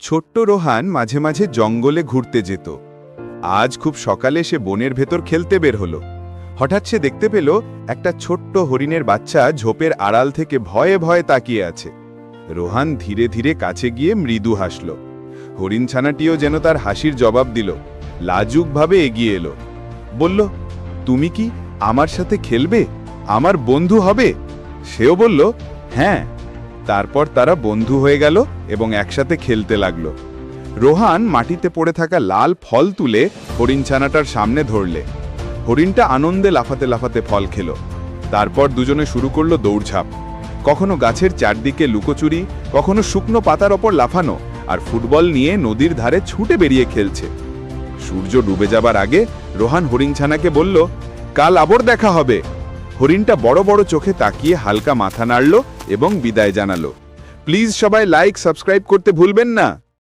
ছোট্ট রোহান মাঝে মাঝে জঙ্গলে ঘুরতে যেত। আজ খুব সকালে সে বনের ভেতর খেলতে বের হলো। হঠাৎ সে দেখতে পেল একটা ছোট্ট হরিণের বাচ্চা ঝোপের আড়াল থেকে ভয়ে ভয়ে তাকিয়ে আছে। রোহান ধীরে ধীরে কাছে গিয়ে মৃদু হাসল। হরিণ ছানাটিও যেন তার হাসির জবাব দিল। লাজুকভাবে এগিয়ে এলো। বলল, তুমি কি আমার সাথে খেলবে? আমার বন্ধু হবে? সেও বলল হ্যাঁ। তারপর তারা বন্ধু হয়ে গেল এবং একসাথে খেলতে লাগল। রোহান মাটিতে পড়ে থাকা লাল ফল তুলে হরিণ ছানাটার সামনে ধরলে। হরিণটা আনন্দে লাফাতে লাফাতে ফল খেল। তারপর দুজনে শুরু করল দৌড়ঝাঁপ। কখনো গাছের চারদিকে লুকোচুরি, কখনো শুকনো পাতার ওপর লাফানো আর ফুটবল নিয়ে নদীর ধারে ছুটে বেরিয়ে খেলছে। সূর্য ডুবে যাবার আগে রোহান হরিণছানাকে বলল, কাল আবার দেখা হবে। হরিণটা বড় বড় চোখে তাকিয়ে হালকা মাথা নাড়ল এবং বিদায় জানালো। প্লিজ সবাই লাইক, সাবস্ক্রাইব করতে ভুলবেন না।